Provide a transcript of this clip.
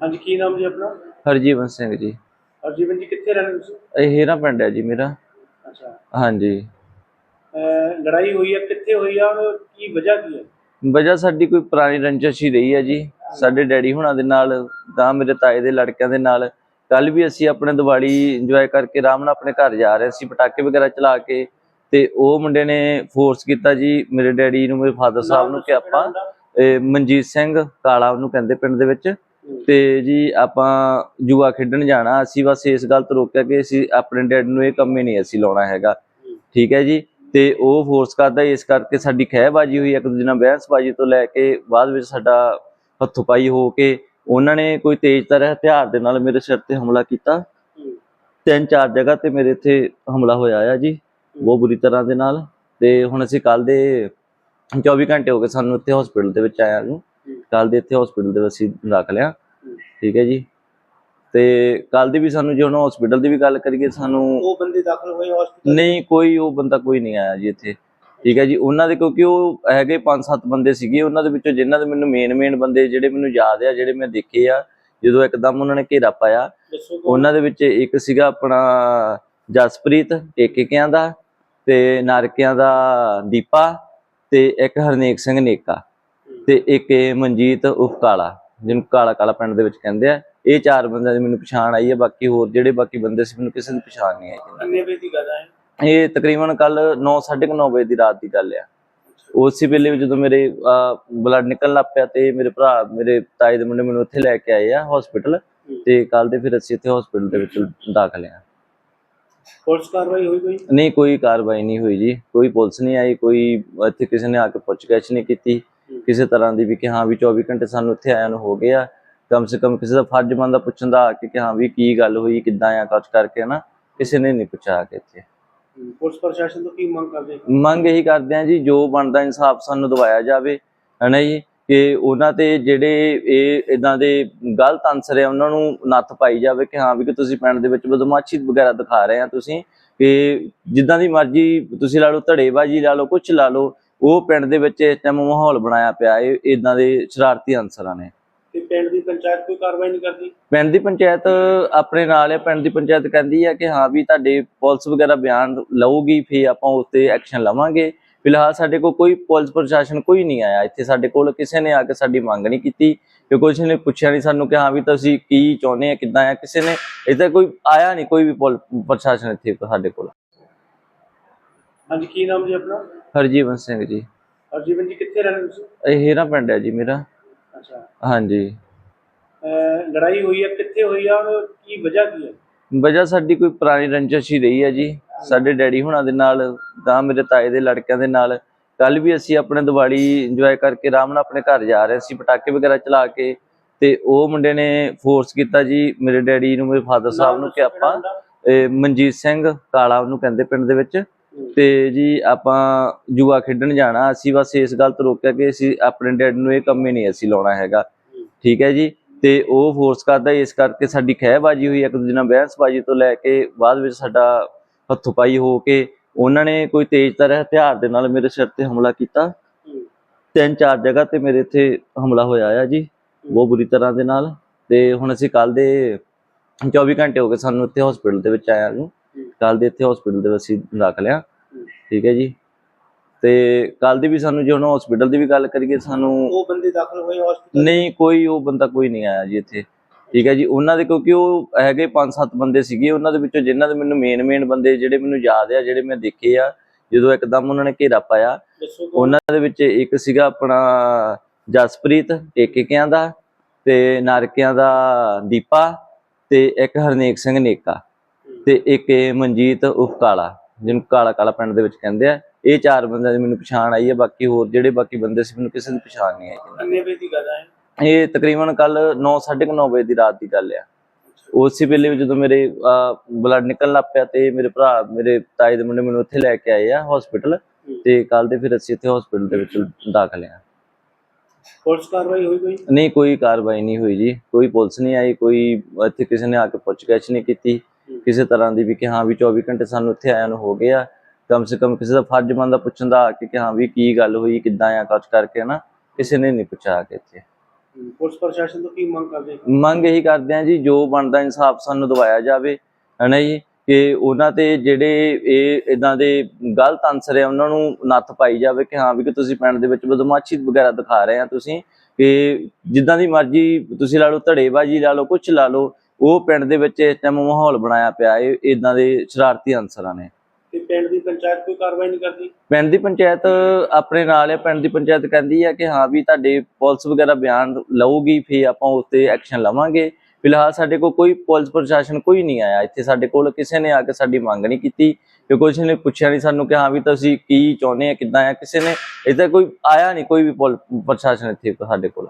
ਹਾਂਜੀ ਕੀ ਨਾਮ ਜੀ ਆਪਣਾ? ਹਰਜੀਵਨ ਸਿੰਘ ਜੀ। ਹਰਜੀਵਨ ਜੀ ਕਿੱਥੇ ਰਹਿੰਦੇ ਤੁਸੀਂ? ਇਹ ਹੀਰਾ ਪਿੰਡ ਹੈ ਜੀ ਮੇਰਾ। ਅੱਛਾ। ਹਾਂਜੀ। ਲੜਾਈ ਹੋਈ ਹੈ ਕਿੱਥੇ ਹੋਈ ਆ ਔਰ ਕੀ ਵਜ੍ਹਾ ਕੀ ਹੈ? ਵਜ੍ਹਾ ਸਾਡੀ ਕੋਈ ਪੁਰਾਣੀ ਰੰਜਿਸ਼ ਹੀ ਰਹੀ ਹੈ ਜੀ। ਸਾਡੇ ਡੈਡੀ ਹੁਣਾਂ ਦੇ ਨਾਲ ਤਾਂ ਮੇਰੇ ਤਾਏ ਦੇ ਲੜਕਿਆਂ ਦੇ ਨਾਲ। ਕੱਲ ਵੀ ਅਸੀਂ ਆਪਣੇ ਦੀਵਾਲੀ ਇੰਜੋਏ ਕਰਕੇ ਆਰਾਮ ਨਾਲ ਆਪਣੇ ਘਰ ਜਾ ਰਹੇ ਸੀ ਪਟਾਕੇ ਵਗੈਰਾ ਚਲਾ ਕੇ। ਤੇ ਉਹ ਮੁੰਡੇ ਨੇ ਫੋਰਸ ਕੀਤਾ ਜੀ ਮੇਰੇ ਡੈਡੀ ਨੂੰ ਮੇਰੇ ਫਾਦਰ ਸਾਹਿਬ ਨੂੰ ਕਿ ਆਪਾਂ ਮਨਜੀਤ ਸਿੰਘ ਕਾਲਾ ਉਹਨੂੰ ਕਹਿੰਦੇ ਪਿੰਡ ਦੇ ਵਿੱਚ। ਤੇ ਜੀ ਆਪਾਂ ਜੂਆ ਖੇਡਣ ਜਾਣਾ, ਅਸੀਂ ਬਸ ਇਸ ਗੱਲ ਤੋਂ ਰੋਕਿਆ ਕਿ ਅਸੀਂ ਆਪਣੇ ਡੈਡ ਨੂੰ ਇਹ ਕੰਮ ਹੀ ਨਹੀਂ ਅਸੀਂ ਲਾਉਣਾ ਹੈਗਾ। ਠੀਕ ਹੈ ਜੀ? ਤੇ ਉਹ ਫੋਰਸ ਕਰਦਾ, ਇਸ ਕਰਕੇ ਸਾਡੀ ਖਹਿਬਾਜੀ ਹੋਈ, ਇੱਕ ਦੂਜੇ ਨਾਲ ਬਹਿਸਬਾਜੀ ਤੋਂ ਲੈ ਕੇ ਬਾਅਦ ਵਿੱਚ ਸਾਡਾ ਹੱਥੋਪਾਈ ਹੋ ਕੇ ਉਹਨਾਂ ਨੇ ਕੋਈ ਤੇਜ਼ਤਰ ਹਥਿਆਰ ਦੇ ਨਾਲ ਮੇਰੇ ਸਿਰ ਤੇ ਹਮਲਾ ਕੀਤਾ। ਤਿੰਨ ਚਾਰ ਜਗ੍ਹਾ ਤੇ ਮੇਰੇ ਇੱਥੇ ਹਮਲਾ ਹੋਇਆ ਆ ਜੀ, ਬਹੁਤ ਬੁਰੀ ਤਰ੍ਹਾਂ ਦੇ ਨਾਲ। ਤੇ ਹੁਣ ਅਸੀਂ ਕੱਲ ਦੇ 24 ਘੰਟੇ ਹੋ ਗਏ ਸਾਨੂੰ ਇੱਥੇ ਹਸਪੀਟਲ ਦੇ ਵਿੱਚ ਆਇਆ ਨੂੰ। ਕੱਲ ਦੇ ਇੱਥੇ ਹਸਪੀਟਲ ਦੇ ਵਿੱਚ ਅਸੀਂ ਦਾਖਲ ਆ ਠੀਕ ਹੈ ਜੀ। ਤੇ ਕੱਲ ਦੀ ਵੀ ਸਾਨੂੰ ਜੇ ਹੁਣ ਹਸਪੀਟਲ ਦੀ ਵੀ ਗੱਲ ਕਰੀਏ ਸਾਨੂੰ ਉਹ ਬੰਦੇ ਦਾਖਲ ਹੋਏ ਹਸਪੀਟਲ ਨਹੀਂ ਕੋਈ ਉਹ ਬੰਦਾ ਕੋਈ ਨਹੀਂ ਆਇਆ ਜੀ ਇੱਥੇ। ਠੀਕ ਹੈ ਜੀ। ਉਹਨਾਂ ਦੇ ਕਿਉਂਕਿ ਉਹ ਹੈਗੇ 5-7 ਬੰਦੇ ਸੀਗੇ। ਉਹਨਾਂ ਦੇ ਵਿੱਚੋਂ ਜਿਨ੍ਹਾਂ ਦੇ ਮੈਨੂੰ ਮੇਨ ਮੇਨ ਬੰਦੇ ਜਿਹੜੇ ਮੈਨੂੰ ਯਾਦ ਆ ਜਿਹੜੇ ਮੈਂ ਦੇਖੇ ਆ ਜਦੋਂ ਇੱਕਦਮ ਉਹਨਾਂ ਨੇ ਘੇਰਾ ਪਾਇਆ? ਉਹਨਾਂ ਦੇ ਵਿੱਚ ਇੱਕ ਸੀਗਾ ਆਪਣਾ ਜਸਪ੍ਰੀਤ ਟੇਕੇਕਿਆਂ ਦਾ ਤੇ ਨਾਰਕਿਆਂ ਦਾ ਦੀਪਾ ਤੇ ਇੱਕ ਹਰਨੇਕ ਸਿੰਘ ਨੇਕਾ। ਤੇ ਇੱਕ ਇਹ ਮਨਜੀਤ ਉਫ ਕਾਲਾ ਜਿਹਨੂੰ ਕਾਲਾ ਕਾਲਾ ਪਿੰਡ ਦੇ ਵਿੱਚ ਕਹਿੰਦੇ ਆ। ਇਹ ਚਾਰ ਬੰਦਿਆਂ ਦੀ ਮੈਨੂੰ ਪਛਾਣ ਆਈ ਹੈ ਬਾਕੀ ਹੋਰ ਜਿਹੜੇ ਬਾਕੀ ਬੰਦੇ ਸੀ ਮੈਨੂੰ ਕਿਸੇ ਦੀ ਪਛਾਣ ਨਹੀਂ ਆਈ। ਕਿੰਨੇ ਵਜੇ ਦੀ ਗੱਲ ਹੈ ਇਹ? ਤਕਰੀਬਨ ਕੱਲ 9:30 ਵਜੇ ਦੀ ਰਾਤ ਦੀ ਗੱਲ ਆ। ਉਸੇ ਵੇਲੇ ਜਦੋਂ ਮੇਰੇ ਬਲੱਡ ਨਿਕਲਣ ਲੱਗ ਪਿਆ ਤੇ ਮੇਰੇ ਭਰਾ ਮੇਰੇ ਤਾਏ ਦੇ ਮੁੰਡੇ ਮੈਨੂੰ ਉੱਥੇ ਲੈ ਕੇ ਆਏ ਆ ਹਸਪੀਟਲ ਤੇ ਕੱਲ ਦੇ ਫਿਰ ਅਸੀਂ ਇੱਥੇ ਹਸਪੀਟਲ ਦੇ ਵਿੱਚ ਦਾਖਲ ਆ। ਪੁਲਿਸ ਕਾਰਵਾਈ ਹੋਈ ਕੋਈ? ਨਹੀਂ ਕੋਈ ਕਾਰਵਾਈ ਨਹੀਂ ਹੋਈ ਜੀ। ਕੋਈ ਪੁਲਿਸ ਨਹੀਂ ਆਈ ਕੋਈ ਇੱਥੇ ਕਿਸੇ ਨੇ ਆ ਕੇ ਪੁੱਛਗਿੱਛ ਨਹੀਂ ਕੀਤੀ। ਕਿਸੇ ਤਰ੍ਹਾਂ ਦੀ ਵੀ ਕਿ ਹਾਂ ਵੀ 24 ਘੰਟੇ ਸਾਨੂੰ ਇੱਥੇ ਆਇਆਂ ਨੂੰ ਹੋ ਗਏ ਆ ਕਮ ਸੇ ਕਮ ਕਿਸੇ ਦਾ ਫਰਜ਼ ਬਣਦਾ ਪੁੱਛਣ ਦਾ ਕਿ ਕਿ ਹਾਂ ਵੀ ਕੀ ਗੱਲ ਹੋਈ ਕਿੱਦਾਂ ਆ ਕੁਛ ਕਰਕੇ ਨਾ ਕਿਸੇ ਨੇ ਨਹੀਂ ਪੁੱਛਿਆ ਕੇ ਇੱਥੇ। ਪੁਲਿਸ ਪ੍ਰਸ਼ਾਸਨ ਤੋਂ ਕੀ ਮੰਗ ਕਰਦੇ ਮੰਗ ਇਹੀ ਕਰਦੇ ਆ ਜੀ ਜੋ ਬਣਦਾ ਇਨਸਾਫ ਸਾਨੂੰ ਦਿਵਾਇਆ ਜਾਵੇ ਹਨਾ ਜੀ ਕਿ ਉਹਨਾਂ ਤੇ ਜਿਹੜੇ ਇਹ ਇਦਾਂ ਦੇ ਗਲਤ ਅਨਸਰ ਆ ਉਹਨਾਂ ਨੂੰ ਨੱਥ ਪਾਈ ਜਾਵੇ ਕਿ ਹਾਂ ਵੀ ਕਿ ਤੁਸੀਂ ਪਿੰਡ ਦੇ ਵਿੱਚ ਬਦਮਾਸ਼ੀ ਵਗੈਰਾ ਦਿਖਾ ਰਹੇ ਆ ਤੁਸੀਂ ਕਿ ਜਿੱਦਾਂ ਦੀ ਮਰਜ਼ੀ ਤੁਸੀਂ ਲਾ ਲਓ ਧੜੇਬਾਜ਼ੀ ਲਾ ਲਓ ਕੁਝ ਲਾ ਲਓ ਉਹ ਪਿੰਡ ਦੇ ਵਿੱਚ ਇਸ ਟਾਈਮ ਮਾਹੌਲ ਬਣਾਇਆ ਪਿਆ ਇਹ ਇਦਾਂ ਦੇ ਸ਼ਰਾਰਤੀ ਅਨਸਰਾਂ ਨੇ। ਪਿੰਡ ਦੀ ਪੰਚਾਇਤ ਕੋਈ ਕਾਰਵਾਈ ਨਹੀਂ ਕਰਦੀ? ਪਿੰਡ ਦੀ ਪੰਚਾਇਤ ਆਪਣੇ ਨਾਲ ਹੈ ਪਿੰਡ ਦੀ ਪੰਚਾਇਤ ਕਹਿੰਦੀ ਹੈ ਕਿ ਹਾਂ ਵੀ ਤੁਹਾਡੇ ਪੁਲਿਸ ਵਗੈਰਾ ਬਿਆਨ ਲਊਗੀ ਫੇਰ ਆਪਾਂ ਉਸ ਤੇ ਐਕਸ਼ਨ ਲਵਾਂਗੇ। ਫਿਲਹਾਲ ਸਾਡੇ ਕੋਲ ਕੋਈ ਪੁਲਿਸ ਪ੍ਰਸ਼ਾਸਨ ਕੋਈ ਨਹੀਂ ਆਇਆ। ਇੱਥੇ ਸਾਡੇ ਕੋਲ ਕਿਸੇ ਨੇ ਆ ਕੇ ਸਾਡੀ ਮੰਗ ਨਹੀਂ ਕੀਤੀ ਕਿ ਕੁਛ ਨੇ ਪੁੱਛਿਆ ਨਹੀਂ ਸਾਨੂੰ ਕਿ ਹਾਂ ਵੀ ਤੁਸੀਂ ਕੀ ਚਾਹੁੰਦੇ ਆ ਕਿੱਦਾਂ ਆ ਕਿਸੇ ਨੇ ਇੱਥੇ ਕੋਈ ਆਇਆ ਨਹੀਂ ਕੋਈ ਵੀ ਪੁਲ- ਪ੍ਰਸ਼ਾਸਨ ਇੱਥੇ ਸਾਡੇ ਕੋਲ। ਹਾਂਜੀ ਕੀ ਨਾਮ ਜੀ ਆਪਣਾ? ਹਰਜੀਵਨ ਸਿੰਘ ਜੀ। ਹਰਜੀਵਨ ਜੀ ਕਿੱਥੇ ਰਹਿੰਦੇ ਤੁਸੀਂ? ਇਹ ਹੀਰਾ ਪਿੰਡ ਹੈ ਜੀ ਮੇਰਾ। ਅੱਛਾ। ਹਾਂਜੀ। ਅਹ ਲੜਾਈ ਹੋਈ ਹੈ ਕਿੱਥੇ ਹੋਈ ਆ ਔਰ ਕੀ ਵਜ੍ਹਾ ਕੀ ਹੈ? ਵਜ੍ਹਾ ਸਾਡੀ ਕੋਈ ਪੁਰਾਣੀ ਰੰਜਿਸ਼ ਹੀ ਰਹੀ ਹੈ ਜੀ। ਸਾਡੇ ਡੈਡੀ ਹੁਣਾਂ ਦੇ ਨਾਲ ਤਾਂ ਮੇਰੇ ਤਾਏ ਦੇ ਲੜਕਿਆਂ ਦੇ ਨਾਲ। ਕੱਲ ਵੀ ਅਸੀਂ ਆਪਣੇ ਦੀਵਾਲੀ ਇੰਜੋਏ ਕਰਕੇ ਆਰਾਮ ਨਾਲ ਆਪਣੇ ਘਰ ਜਾ ਰਹੇ ਸੀ ਪਟਾਕੇ ਵਗੈਰਾ ਚਲਾ ਕੇ। ਤੇ ਉਹ ਮੁੰਡੇ ਨੇ ਫੋਰਸ ਕੀਤਾ ਜੀ ਮੇਰੇ ਡੈਡੀ ਨੂੰ ਮੇਰੇ ਫਾਦਰ ਸਾਹਿਬ ਨੂੰ ਕਿ ਆਪਾਂ ਇਹ ਮਨਜੀਤ ਸਿੰਘ ਕਾਲਾ ਉਹਨੂੰ ਕਹਿੰਦੇ ਪਿੰਡ ਦੇ ਵਿੱਚ। ਤੇ ਜੀ ਆਪਾਂ ਜੂਆ ਖੇਡਣ ਜਾਣਾ, ਅਸੀਂ ਬਸ ਇਸ ਗੱਲ ਤੋਂ ਰੋਕਿਆ ਕਿ ਅਸੀਂ ਆਪਣੇ ਡੈਡ ਨੂੰ ਇਹ ਕੰਮ ਨਹੀਂ ਅਸੀਂ ਲਾਉਣਾ ਹੈਗਾ। ਠੀਕ ਹੈ ਜੀ? ਤੇ ਉਹ ਫੋਰਸ ਕਰਦਾ, ਇਸ ਕਰਕੇ ਸਾਡੀ ਖਹਿਬਾਜੀ ਹੋਈ, ਇੱਕ ਦੂਜੇ ਨਾਲ ਬਹਿਸਬਾਜੀ ਤੋਂ ਲੈ ਕੇ ਬਾਅਦ ਵਿੱਚ ਸਾਡਾ ਹੱਥੋਂ-ਪਾਈ ਹੋ ਕੇ ਉਹਨਾਂ ਨੇ ਕੋਈ ਤੇਜ਼ਤਰ ਹਥਿਆਰ ਦੇ ਨਾਲ ਮੇਰੇ ਸਿਰ ਤੇ ਹਮਲਾ ਕੀਤਾ। ਤਿੰਨ ਚਾਰ ਜਗ੍ਹਾ ਤੇ ਮੇਰੇ ਇੱਥੇ ਹਮਲਾ ਹੋਇਆ ਆ ਜੀ, ਬਹੁਤ ਬੁਰੀ ਤਰ੍ਹਾਂ ਦੇ ਨਾਲ। ਤੇ ਹੁਣ ਅਸੀਂ ਕੱਲ ਦੇ 24 ਘੰਟੇ ਹੋ ਗਏ ਸਾਨੂੰ ਇੱਥੇ ਹਸਪੀਟਲ ਦੇ ਵਿੱਚ ਆਇਆ ਨੂੰ। ਕੱਲ ਦੇ ਇੱਥੇ ਹਸਪੀਟਲ ਦੇ ਵਿੱਚ ਅਸੀਂ ਦਾਖਲ ਆ ਠੀਕ ਹੈ ਜੀ। ਤੇ ਕੱਲ ਦੀ ਵੀ ਸਾਨੂੰ ਜੇ ਹੁਣ ਹਸਪੀਟਲ ਦੀ ਵੀ ਗੱਲ ਕਰੀਏ ਸਾਨੂੰ ਉਹ ਬੰਦੇ ਦਾਖਲ ਹੋਏ ਹਸਪੀਟਲ ਨਹੀਂ ਕੋਈ ਉਹ ਬੰਦਾ ਕੋਈ ਨਹੀਂ ਆਇਆ ਜੀ ਇੱਥੇ। ਠੀਕ ਹੈ ਜੀ। ਉਹਨਾਂ ਦੇ ਕਿਉਂਕਿ ਉਹ ਹੈਗੇ 5-7 ਬੰਦੇ ਸੀਗੇ। ਉਹਨਾਂ ਦੇ ਵਿੱਚੋਂ ਜਿਨ੍ਹਾਂ ਦੇ ਮੈਨੂੰ ਮੇਨ ਮੇਨ ਬੰਦੇ ਜਿਹੜੇ ਮੈਨੂੰ ਯਾਦ ਆ ਜਿਹੜੇ ਮੈਂ ਦੇਖੇ ਆ ਜਦੋਂ ਇੱਕਦਮ ਉਹਨਾਂ ਨੇ ਘੇਰਾ ਪਾਇਆ? ਉਹਨਾਂ ਦੇ ਵਿੱਚ ਇੱਕ ਸੀਗਾ ਆਪਣਾ ਜਸਪ੍ਰੀਤ ਟੇਕੇਕਿਆਂ ਦਾ ਤੇ ਨਾਰਕਿਆਂ ਦਾ ਦੀਪਾ ਤੇ ਇੱਕ ਹਰਨੇਕ ਸਿੰਘ ਨੇਕਾ। ਤੇ ਇੱਕ ਇਹ ਮਨਜੀਤ ਉਫ ਕਾਲਾ ਜਿਹਨੂੰ ਕਾਲਾ ਕਾਲਾ ਪਿੰਡ ਦੇ ਵਿੱਚ ਕਹਿੰਦੇ ਆ। ਇਹ ਚਾਰ ਬੰਦਿਆਂ ਦੀ ਮੈਨੂੰ ਪਛਾਣ ਆਈ ਹੈ ਬਾਕੀ ਹੋਰ ਜਿਹੜੇ ਬਾਕੀ ਬੰਦੇ ਸੀ ਮੈਨੂੰ ਕਿਸੇ ਦੀ ਪਛਾਣ ਨਹੀਂ ਆਈ। ਕਿੰਨੇ ਵਜੇ ਦੀ ਗੱਲ ਹੈ ਇਹ? ਤਕਰੀਬਨ ਕੱਲ 9:30 ਵਜੇ ਦੀ ਰਾਤ ਦੀ ਗੱਲ ਆ। ਉਸੇ ਵੇਲੇ ਜਦੋਂ ਮੇਰੇ ਬਲੱਡ ਨਿਕਲਣ ਲੱਗ ਪਿਆ ਤੇ ਮੇਰੇ ਭਰਾ ਮੇਰੇ ਤਾਏ ਦੇ ਮੁੰਡੇ ਮੈਨੂੰ ਉੱਥੇ ਲੈ ਕੇ ਆਏ ਆ ਹਸਪੀਟਲ ਤੇ ਕੱਲ ਦੇ ਫਿਰ ਅਸੀਂ ਇੱਥੇ ਹਸਪੀਟਲ ਦੇ ਵਿੱਚ ਦਾਖਲ ਆ। ਪੁਲਿਸ ਕਾਰਵਾਈ ਹੋਈ ਕੋਈ? ਨਹੀਂ ਕੋਈ ਕਾਰਵਾਈ ਨਹੀਂ ਹੋਈ ਜੀ। ਕੋਈ ਪੁਲਿਸ ਨਹੀਂ ਆਈ ਕੋਈ ਇੱਥੇ ਕਿਸੇ ਨੇ ਆ ਕੇ ਪੁੱਛਗਿੱਛ ਨਹੀਂ ਕੀਤੀ। ਕਿਸੇ ਤਰ੍ਹਾਂ ਦੀ ਵੀ ਕਿ ਹਾਂ ਵੀ 24 ਘੰਟੇ ਸਾਨੂੰ ਇੱਥੇ ਆਇਆਂ ਨੂੰ ਹੋ ਗਏ ਆ ਕਮ ਸੇ ਕਮ ਕਿਸੇ ਦਾ ਫਰਜ਼ ਬਣਦਾ ਪੁੱਛਣ ਦਾ ਕਿ ਕਿ ਹਾਂ ਵੀ ਕੀ ਗੱਲ ਹੋਈ ਕਿੱਦਾਂ ਆ ਕੁਛ ਕਰਕੇ ਨਾ ਕਿਸੇ ਨੇ ਨਹੀਂ ਪੁੱਛਿਆ ਕੇ ਇੱਥੇ। ਪੁਲਿਸ ਪ੍ਰਸ਼ਾਸਨ ਤੋਂ ਕੀ ਮੰਗ ਕਰਦੇ ਮੰਗ ਇਹੀ ਕਰਦੇ ਆ ਜੀ ਜੋ ਬਣਦਾ ਇਨਸਾਫ ਸਾਨੂੰ ਦਿਵਾਇਆ ਜਾਵੇ ਹਨਾ ਜੀ ਕਿ ਉਹਨਾਂ ਤੇ ਜਿਹੜੇ ਇਹ ਇਦਾਂ ਦੇ ਗਲਤ ਅਨਸਰ ਆ ਉਹਨਾਂ ਨੂੰ ਨੱਥ ਪਾਈ ਜਾਵੇ ਕਿ ਹਾਂ ਵੀ ਕਿ ਤੁਸੀਂ ਪਿੰਡ ਦੇ ਵਿੱਚ ਬਦਮਾਸ਼ੀ ਵਗੈਰਾ ਦਿਖਾ ਰਹੇ ਆ ਤੁਸੀਂ ਕਿ ਜਿੱਦਾਂ ਦੀ ਮਰਜ਼ੀ ਤੁਸੀਂ ਲਾ ਲਓ ਧੜੇਬਾਜ਼ੀ ਲਾ ਲਓ ਕੁਝ ਲਾ ਲਓ ਉਹ ਪਿੰਡ ਦੇ ਵਿੱਚ ਇਸ ਟਾਈਮ ਮਾਹੌਲ ਬਣਾਇਆ ਪਿਆ ਇਹ ਇਦਾਂ ਦੇ ਸ਼ਰਾਰਤੀ ਅਨਸਰਾਂ ਨੇ। ਪਿੰਡ ਦੀ ਪੰਚਾਇਤ ਕੋਈ ਕਾਰਵਾਈ ਨਹੀਂ ਕਰਦੀ? ਪਿੰਡ ਦੀ ਪੰਚਾਇਤ ਆਪਣੇ ਨਾਲ ਹੈ ਪਿੰਡ ਦੀ ਪੰਚਾਇਤ ਕਹਿੰਦੀ ਹੈ ਕਿ ਹਾਂ ਵੀ ਤੁਹਾਡੇ ਪੁਲਿਸ ਵਗੈਰਾ ਬਿਆਨ ਲਊਗੀ ਫਿਰ ਆਪਾਂ ਉਸ ਤੇ ਐਕਸ਼ਨ ਲਵਾਂਗੇ। ਫਿਲਹਾਲ ਸਾਡੇ ਕੋਲ ਕੋਈ ਪੁਲਿਸ ਪ੍ਰਸ਼ਾਸਨ ਕੋਈ ਨਹੀਂ ਆਇਆ। ਇੱਥੇ ਸਾਡੇ ਕੋਲ ਕਿਸੇ ਨੇ ਆ ਕੇ ਸਾਡੀ ਮੰਗ ਨਹੀਂ ਕੀਤੀ ਕਿ ਕੁਛ ਨੇ ਪੁੱਛਿਆ ਨਹੀਂ ਸਾਨੂੰ ਕਿ ਹਾਂ ਵੀ ਤੁਸੀਂ ਕੀ ਚਾਹੁੰਦੇ ਆ ਕਿੱਦਾਂ ਆ ਕਿਸੇ ਨੇ ਇੱਥੇ ਕੋਈ ਆਇਆ ਨਹੀਂ ਕੋਈ ਵੀ ਪੁਲਿਸ ਪ੍ਰਸ਼ਾਸਨ ਇੱਥੇ ਸਾਡੇ ਕੋਲ।